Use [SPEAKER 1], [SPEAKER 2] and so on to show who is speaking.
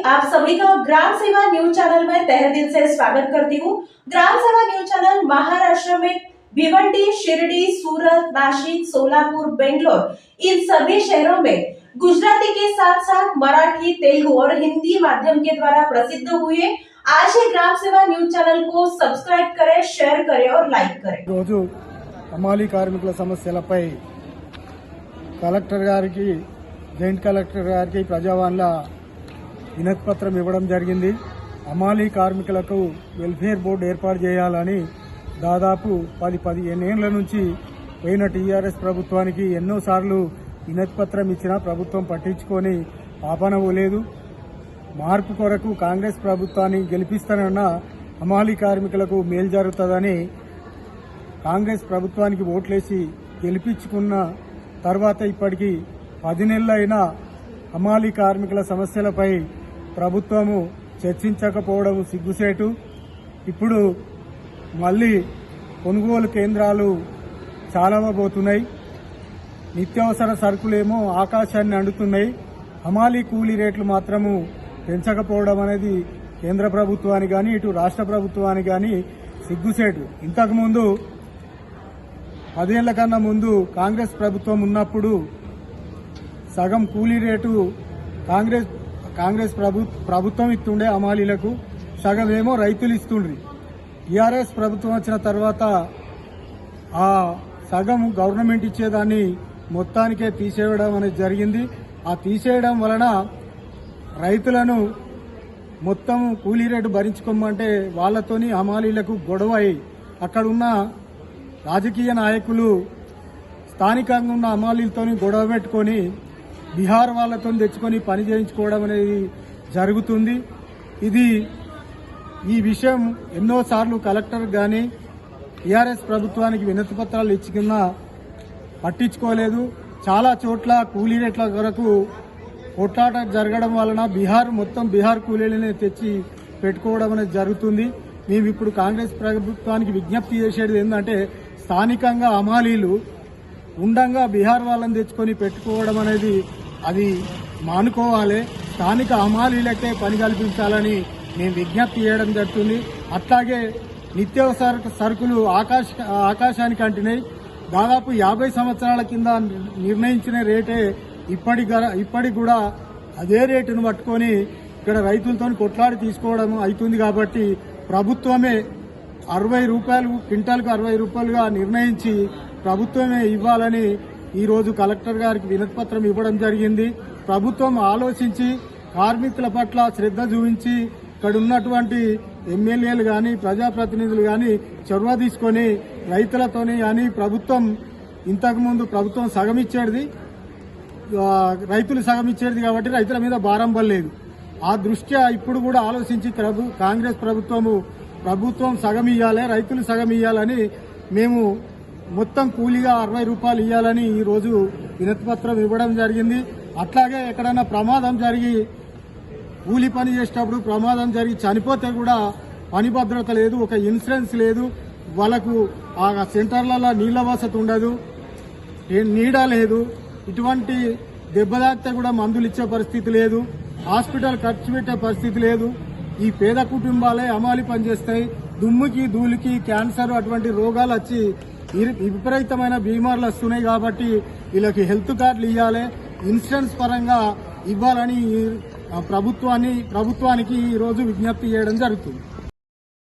[SPEAKER 1] आप सभी का ग्राम सेवा न्यूज चैनल में तहे दिल से स्वागत करती हूँ ग्राम सेवा न्यूज चैनल महाराष्ट्र में भिवंडी शिरडी सूरत नासिक सोलापुर बेंगलोर इन सभी शहरों में गुजराती के साथ साथ मराठी तेलुगु और हिंदी माध्यम के द्वारा प्रसिद्ध हुए आज ही ग्राम सेवा न्यूज चैनल को सब्सक्राइब करें शेयर करें और लाइक करें
[SPEAKER 2] రోజు హమాలీ కార్మికుల సమస్యలపై కలెక్టర్ గారికి జాయింట్ కలెక్టర్ గారికి ప్రజావాన్ల వినతిపత్రం ఇవ్వడం జరిగింది. అమాలీ కార్మికులకు వెల్ఫేర్ బోర్డు ఏర్పాటు చేయాలని దాదాపు పది పదిహేను ఏళ్ళ నుంచి పోయిన టీఆర్ఎస్ ప్రభుత్వానికి ఎన్నోసార్లు వినతిపత్రం ఇచ్చినా ప్రభుత్వం పట్టించుకొని ఆపనవ్వలేదు మార్పు కొరకు కాంగ్రెస్ ప్రభుత్వాన్ని గెలిపిస్తానన్న అమాలి కార్మికులకు మేలు జరుగుతుందని కాంగ్రెస్ ప్రభుత్వానికి ఓట్లేసి గెలిపించుకున్న తర్వాత ఇప్పటికీ పది నెలలైనా అమాలి కార్మికుల సమస్యలపై ప్రభుత్వము చర్చించకపోవడం సిగ్గుసేటు. ఇప్పుడు మళ్ళీ కొనుగోలు కేంద్రాలు చాలవబోతున్నాయి. నిత్యావసర సరుకులేమో ఆకాశాన్ని అండుతున్నాయి హమాలీ కూలీ రేట్లు మాత్రము పెంచకపోవడం అనేది కేంద్ర ప్రభుత్వానికి కానీ ఇటు రాష్ట్ర ప్రభుత్వానికి కానీ సిగ్గుసేటు. ఇంతకుముందు పదేళ్ళ కన్నా ముందు కాంగ్రెస్ ప్రభుత్వం ఉన్నప్పుడు సగం కూలీ రేటు కాంగ్రెస్ కాంగ్రెస్ ప్రభు ప్రభుత్వం ఇస్తుండే అమాలీలకు సగమేమో రైతులు ఇస్తుండ్రి. టీఆర్ఎస్ ప్రభుత్వం వచ్చిన తర్వాత ఆ సగం గవర్నమెంట్ ఇచ్చేదాన్ని మొత్తానికే తీసేయడం అనేది జరిగింది. ఆ తీసేయడం వలన రైతులను మొత్తం కూలీ రేటు భరించుకోమంటే వాళ్ళతోని హమాలీలకు గొడవ అయి అక్కడున్న రాజకీయ నాయకులు స్థానికంగా ఉన్న హమాలీలతోని గొడవ పెట్టుకొని బీహార్ వాళ్ళతో తెచ్చుకొని పని చేయించుకోవడం అనేది జరుగుతుంది. ఇది ఈ విషయం ఎన్నోసార్లు కలెక్టర్ కానీ టీఆర్ఎస్ ప్రభుత్వానికి వినతి పత్రాలు ఇచ్చుకున్నా పట్టించుకోలేదు. చాలా చోట్ల కూలీ రేట్ల కొరకు కొట్లాట జరగడం వలన బీహార్ మొత్తం బీహార్ కూలీలనే తెచ్చి పెట్టుకోవడం అనేది జరుగుతుంది. మేము ఇప్పుడు కాంగ్రెస్ ప్రభుత్వానికి విజ్ఞప్తి చేసేది ఏంటంటే స్థానికంగా అమాలీలు ఉండంగా బీహార్ వాళ్ళని తెచ్చుకొని పెట్టుకోవడం అనేది అది మానుకోవాలి. స్థానిక హమాలీలకే పని కల్పించాలని మేము విజ్ఞప్తి చేయడం జరుగుతుంది. అట్లాగే నిత్యావసర సరుకులు ఆకాశ ఆకాశానికి అంటినాయి దాదాపు యాభై సంవత్సరాల కింద నిర్ణయించిన రేటే ఇప్పటి ఇప్పటికి కూడా అదే రేటును పట్టుకొని ఇక్కడ రైతులతో కొట్లాడి తీసుకోవడం అవుతుంది కాబట్టి ప్రభుత్వమే అరవై రూపాయలు క్వింటాల్కు అరవై రూపాయలుగా నిర్ణయించి ప్రభుత్వమే ఇవ్వాలని ఈ రోజు కలెక్టర్ గారికి వినతిపత్రం ఇవ్వడం జరిగింది. ప్రభుత్వం ఆలోచించి కార్మికుల పట్ల శ్రద్ధ చూపించి ఇక్కడ ఉన్నటువంటి ఎమ్మెల్యేలు కానీ ప్రజాప్రతినిధులు కానీ చొరవ తీసుకొని రైతులతోని కానీ ప్రభుత్వం ఇంతకుముందు ప్రభుత్వం సగం ఇచ్చేది రైతులు సగం ఇచ్చేది కాబట్టి రైతుల మీద భారం పడలేదు. ఆ దృష్ట్యా ఇప్పుడు కూడా ఆలోచించి కాంగ్రెస్ ప్రభుత్వము ప్రభుత్వం సగం ఇయ్యాలి రైతులు సగం ఇవ్వాలని మేము మొత్తం కూలీగా అరవై రూపాయలు ఇవ్వాలని ఈ రోజు వినతిపత్రం ఇవ్వడం జరిగింది. అట్లాగే ఎక్కడైనా ప్రమాదం జరిగి కూలి పని చేసేటప్పుడు ప్రమాదం జరిగి చనిపోతే కూడా పని భద్రత లేదు ఒక ఇన్సూరెన్స్ లేదు వాళ్ళకు ఆ సెంటర్లలో నీళ్ళ వసతి ఉండదు నీడ లేదు ఇటువంటి దెబ్బ తాకితే కూడా మందులు ఇచ్చే పరిస్థితి లేదు హాస్పిటల్ ఖర్చు పెట్టే పరిస్థితి లేదు ఈ పేద కుటుంబాలే అమాలి పనిచేస్తాయి దుమ్ముకి ధూళికి క్యాన్సర్ అటువంటి రోగాలు వచ్చి విపరీతమైన బీమార్లు వస్తున్నాయి కాబట్టి వీళ్ళకి హెల్త్ కార్డులు ఇవ్వాలి ఇన్సూరెన్స్ పరంగా ఇవ్వాలని ప్రభుత్వాన్ని ప్రభుత్వానికి ఈరోజు విజ్ఞప్తి చేయడం జరుగుతుంది.